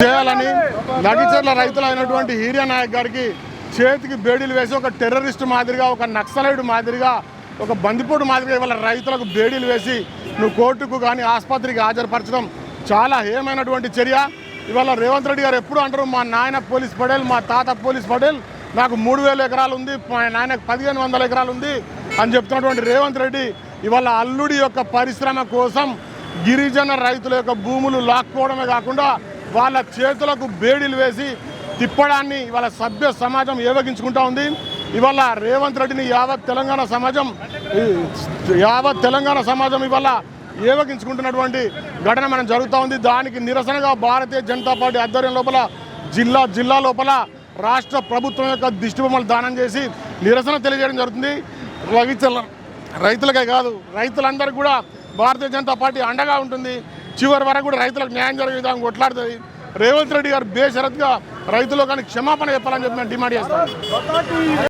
చేయాలని నగిచర్ల రైతులు అయినటువంటి హీరియా నాయక్ గారికి చేతికి బేడీలు వేసి ఒక టెర్రరిస్ట్ మాదిరిగా ఒక నక్సలైడ్ మాదిరిగా ఒక బందిపోటు మాదిరిగా ఇవాళ రైతులకు బేడీలు వేసి నువ్వు కోర్టుకు కానీ ఆసుపత్రికి హాజరుపరచడం చాలా ఏమైనటువంటి చర్య. ఇవాళ రేవంత్ రెడ్డి గారు ఎప్పుడు అంటారు మా నాయన పోలీస్ పడేల్ మా తాత పోలీస్ పడేల్ నాకు మూడు వేల ఎకరాలు ఉంది మా నాయనకు పదిహేను వందల ఎకరాలు ఉంది అని చెప్తున్నటువంటి రేవంత్ రెడ్డి ఇవాళ అల్లుడి యొక్క పరిశ్రమ కోసం గిరిజన రైతుల యొక్క భూములు లాక్కోవడమే కాకుండా వాళ్ళ చేతులకు బేడీలు వేసి తిప్పడాన్ని ఇవాళ సభ్య సమాజం ఏవగించుకుంటా ఉంది. ఇవాళ రేవంత్ రెడ్డిని యావత్ తెలంగాణ సమాజం యావత్ తెలంగాణ సమాజం ఇవాళ ఏవగించుకుంటున్నటువంటి ఘటన మనం జరుగుతూ ఉంది. దానికి నిరసనగా భారతీయ జనతా పార్టీ ఆధ్వర్యం లోపల జిల్లా జిల్లా లోపల రాష్ట్ర ప్రభుత్వం యొక్క దిష్టిబొమ్మలు దానం చేసి నిరసన తెలియజేయడం జరుగుతుంది. రైతుల రైతులకే కాదు రైతులందరికీ కూడా భారతీయ జనతా పార్టీ అండగా ఉంటుంది. చివరి వరకు కూడా రైతులకు న్యాయం జరిగే విధంగా కొట్లాడుతుంది. రేవంత్ రెడ్డి గారు బేషరత్గా రైతులు కానీ క్షమాపణ చెప్పాలని చెప్పి మేము డిమాండ్ చేస్తాం.